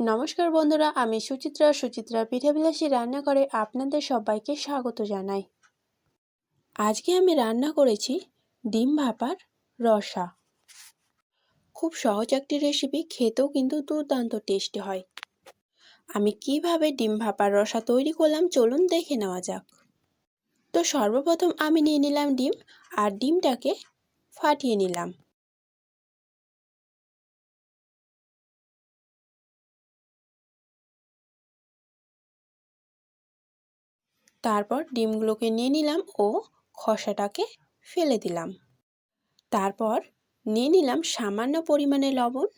নমস্কার বন্ধুরা, আমি সুচিত্রা। সুচিত্রা পিঠাবিলাসী রান্না করে আপনাদের সবাইকে স্বাগত জানাই। আজকে আমি রান্না করেছি ডিম ভাপার রসা। খুব সহজ একটি রেসিপি খেতেও কিন্তু দুর্দান্ত টেস্টি হয়। আমি কীভাবে ডিম ভাপার রসা তৈরি করলাম চলুন দেখে নেওয়া যাক। তো সর্বপ্রথম আমি নিয়ে নিলাম ডিম আর ডিমটাকে ফাটিয়ে নিলাম। তারপর ডিমগুলোকে নিয়ে নিলাম ও খসাটাকে ফেলে দিলাম। তারপর নিয়ে নিলাম সামান্য পরিমাণে লবণ।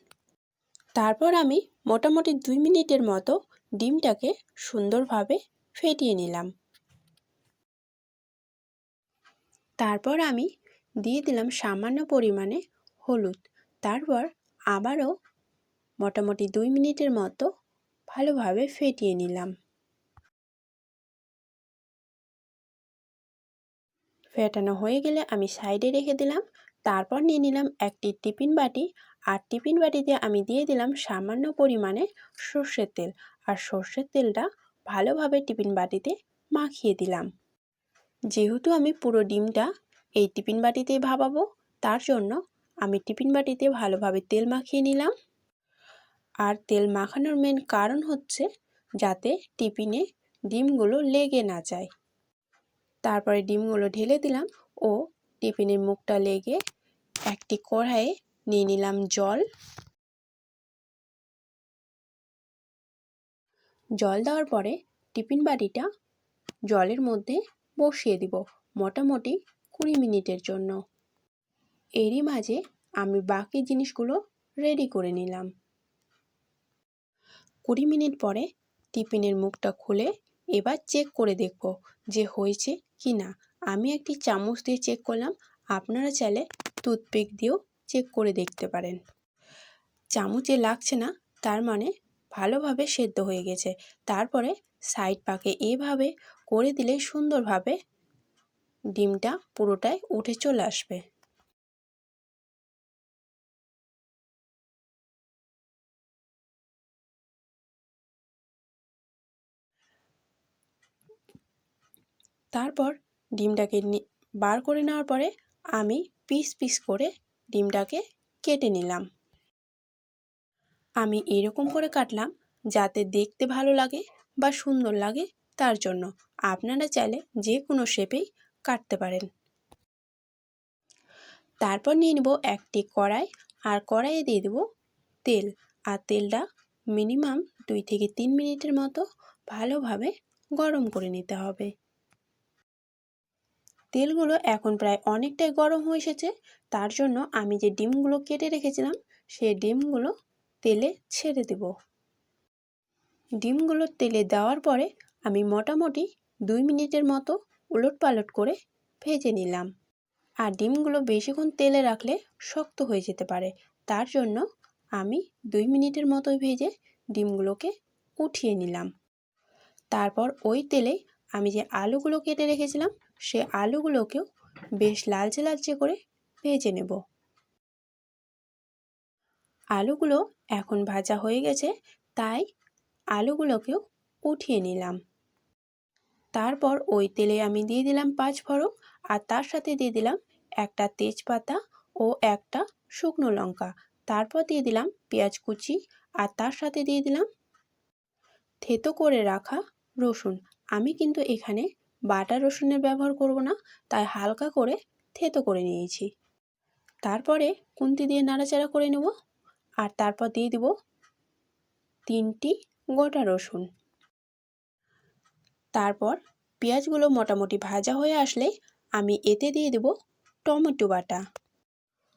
তারপর আমি মোটামুটি দুই মিনিটের মতো ডিমটাকে সুন্দরভাবে ফেটিয়ে নিলাম। তারপর আমি দিয়ে দিলাম সামান্য পরিমাণে হলুদ। তারপর আবারও মোটামুটি দুই মিনিটের মতো ভালোভাবে ফেটিয়ে নিলাম। ফেটানো হয়ে গেলে আমি সাইডে রেখে দিলাম। তারপর নিয়ে নিলাম একটি টিফিন বাটি। আর টিফিন বাটিতে আমি দিয়ে দিলাম সামান্য পরিমাণে সর্ষের তেল। আর সর্ষের তেলটা ভালোভাবে টিফিন বাটিতে মাখিয়ে দিলাম। যেহেতু আমি পুরো ডিমটা এই টিফিন বাটিতে ভাবাবো, তার জন্য আমি টিফিন বাটিতে ভালোভাবে তেল মাখিয়ে নিলাম। আর তেল মাখানোর মেন কারণ হচ্ছে যাতে টিফিনে ডিমগুলো লেগে না যায়। তারপরে ডিমগুলো ঢেলে দিলাম ও টিফিনের মুখটা লেগে একটি কড়াইয়ে নিয়ে নিলাম জল। জল দেওয়ার পরে টিফিন বাটিটা জলের মধ্যে বসিয়ে দিব মোটামুটি কুড়ি মিনিটের জন্য। এরই মাঝে আমি বাকি জিনিসগুলো রেডি করে নিলাম। কুড়ি মিনিট পরে টিফিনের মুখটা খুলে এবার চেক করে দেখব যে হয়েছে কি না আমি একটি চামচ দিয়ে চেক করলাম, আপনারা চাইলে টুথপিক দিয়েও চেক করে দেখতে পারেন। চামচে লাগছে না, তার মানে ভালোভাবে সেদ্ধ হয়ে গেছে। তারপরে সাইড পাকে এভাবে করে দিলে সুন্দরভাবে ডিমটা পুরোটাই উঠে চলে আসবে। তারপর ডিমটাকে বার করে নেওয়ার পরে আমি পিস পিস করে ডিমটাকে কেটে নিলাম। আমি এরকম করে কাটলাম যাতে দেখতে ভালো লাগে বা সুন্দর লাগে তার জন্য। আপনারা চাইলে যে কোনো শেপেই কাটতে পারেন। তারপর নিয়ে নেব একটি কড়াই আর কড়াইয়ে দিয়ে দেবো তেল। আর তেলটা মিনিমাম দুই থেকে তিন মিনিটের মতো ভালোভাবে গরম করে নিতে হবে। তেলগুলো এখন প্রায় অনেকটাই গরম হয়ে এসেছে। তার জন্য আমি যে ডিমগুলো কেটে রেখেছিলাম, সেই ডিমগুলো তেলে ছেড়ে দেব। ডিমগুলো তেলে দেওয়ার পরে আমি মোটামুটি দুই মিনিটের মতো উলট পালট করে ভেজে নিলাম। আর ডিমগুলো বেশিক্ষণ তেলে রাখলে শক্ত হয়ে যেতে পারে। তার জন্য আমি দুই মিনিটের মতোই ভেজে ডিমগুলোকে উঠিয়ে নিলাম। তারপর ওই তেলে আমি যে আলুগুলো কেটে রেখেছিলাম সে আলুগুলোকেও বেশ লালচে লালচে করে ভেজে নেব। আলুগুলো এখন ভাজা হয়ে গেছে, তাই আলুগুলোকেও উঠিয়ে নিলাম। তারপর ওই তেলে আমি দিয়ে দিলাম পাঁচ ফড়ক আর তার সাথে দিয়ে দিলাম একটা তেজপাতা ও একটা শুকনো লঙ্কা। তারপর দিয়ে দিলাম পেঁয়াজ কুচি, আর তার সাথে দিয়ে দিলাম থেতো করে রাখা রসুন। আমি কিন্তু এখানে বাটা রসুনের ব্যবহার করব না, তাই হালকা করে থেতো করে নিয়েছি। তারপরে কুন্তি দিয়ে নাড়াচাড়া করে নেব আর তারপর দিয়ে দিব তিনটি গোটা রসুন। তারপর পেঁয়াজগুলো মোটামুটি ভাজা হয়ে আসলে আমি এতে দিয়ে দেব টমেটো বাটা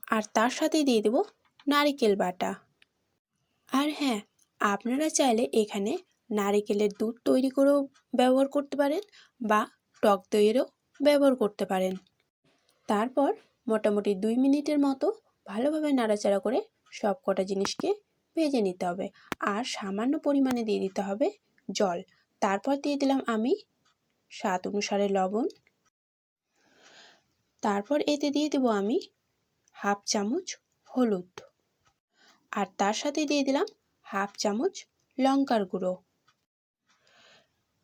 আর তার সাথে দিয়ে দেব নারিকেল বাটা। আর হ্যাঁ আপনারা চাইলে এখানে নারিকেলের দুধ তৈরি করেও ব্যবহার করতে পারেন বা টক দইয়েরও ব্যবহার করতে পারেন। তারপর মোটামুটি দুই মিনিটের মতো ভালোভাবে নাড়াচাড়া করে সব কটা জিনিসকে ভেজে নিতে হবে আর সামান্য পরিমাণে দিয়ে দিতে হবে জল। তারপর দিয়ে দিলাম আমি স্বাদ অনুসারে লবণ। তারপর এতে দিয়ে দেবো আমি হাফ চামচ হলুদ। আর তার সাথে দিয়ে দিলাম হাফ চামচ লঙ্কার গুঁড়ো।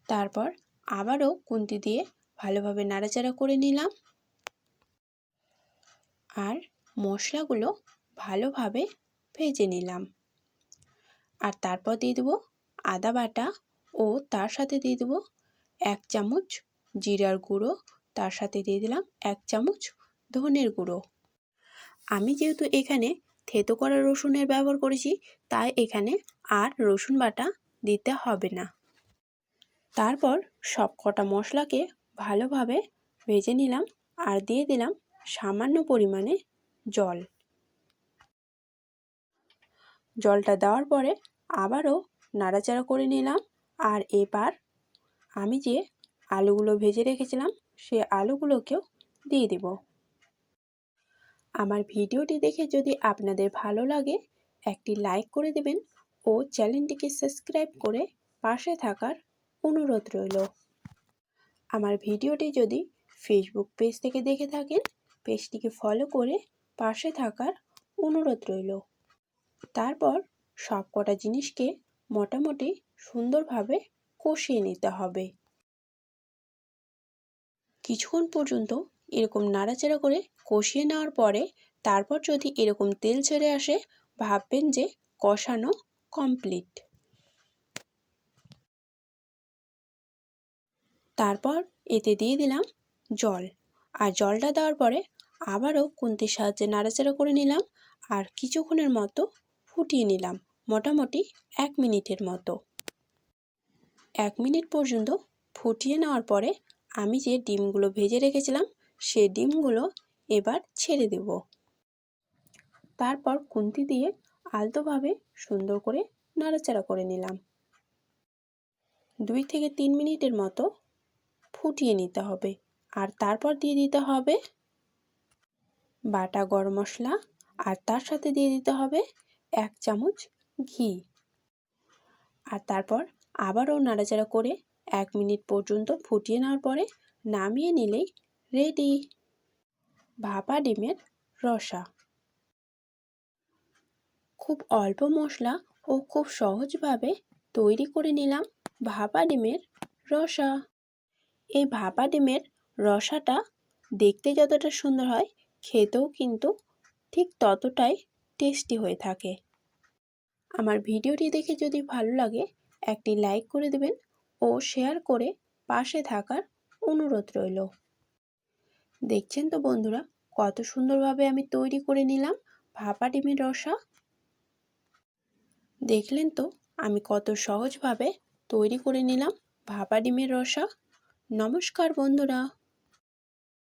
তারপর আবারও কুন্তি দিয়ে ভালোভাবে নাড়াচাড়া করে নিলাম। আর মশলাগুলো ভালোভাবে ভেজে নিলাম। আর তারপর দিয়ে দেবো আদা বাটা ও তার সাথে দিয়ে দেবো এক চামচ জিরার গুঁড়ো, তার সাথে দিয়ে দিলাম এক চামচ ধনের গুঁড়ো। আমি যেহেতু এখানে থেতো করা রসুনের ব্যবহার করেছি, তাই এখানে আর রসুন বাটা দিতে হবে না। তারপর সব কটা মশলাকে ভালোভাবে ভেজে নিলাম আর দিয়ে দিলাম সামান্য পরিমাণে জল। জলটা দেওয়ার পরে আবারও নাড়াচাড়া করে নিলাম আর এবার আমি যে আলুগুলো ভেজে রেখেছিলাম সে আলুগুলোকেও দিয়ে দেব। আমার ভিডিওটি দেখে যদি আপনাদের ভালো লাগে, একটি লাইক করে দেবেন ও চ্যানেলটিকে সাবস্ক্রাইব করে পাশে থাকার অনুরোধ রইল। আমার ভিডিওটি যদি ফেসবুক পেজ থেকে দেখে থাকেন পেজটিকে ফলো করে পাশে থাকার অনুরোধ রইল। তারপর সব কটা জিনিসকে মোটামুটি সুন্দরভাবে কষিয়ে নিতে হবে। কিছুক্ষণ পর্যন্ত এরকম নাড়াচাড়া করে কষিয়ে নেওয়ার পরে তারপর যদি এরকম তেল ছেড়ে আসে, ভাববেন যে কষানো কমপ্লিট তারপর এতে দিয়ে দিলাম জল। আর জলটা দেওয়ার পরে আবারও কুন্তির সাহায্যে নাড়াচাড়া করে নিলাম আর কিছুক্ষণের মতো ফুটিয়ে নিলাম, মোটামুটি এক মিনিটের মতো। এক মিনিট পর্যন্ত ফুটিয়ে নেওয়ার পরে আমি যে ডিমগুলো ভেজে রেখেছিলাম, সে ডিমগুলো এবার ছেড়ে দেব। তারপর কুন্তি দিয়ে আলতোভাবে সুন্দর করে নাড়াচাড়া করে নিলাম। দুই থেকে তিন মিনিটের মতো ফুটিয়ে নিতে হবে। আর তারপর দিয়ে দিতে হবে বাটা গরম মশলা। আর তার সাথে দিয়ে দিতে হবে এক চামচ ঘি। আর তারপর আবারও নাড়াচাড়া করে এক মিনিট পর্যন্ত ফুটিয়ে নেওয়ার পরে নামিয়ে নিলেই রেডি। ভাপা ডিমের রসা। খুব অল্প মশলা ও খুব সহজভাবে তৈরি করে নিলাম ভাপা ডিমের রসা। এই ভাপা ডিমের রসাটা দেখতে যতটা সুন্দর হয়, খেতেও কিন্তু ঠিক ততটাই টেস্টি হয়ে থাকে। আমার ভিডিওটি দেখে যদি ভালো লাগে, একটি লাইক করে দেবেন ও শেয়ার করে পাশে থাকার অনুরোধ রইল। দেখছেন তো বন্ধুরা, কত সুন্দরভাবে আমি তৈরি করে নিলাম ভাপা ডিমের রসা। দেখলেন তো, আমি কত সহজভাবে তৈরি করে নিলাম ভাপা ডিমের রসা। নমস্কার বন্ধুরা।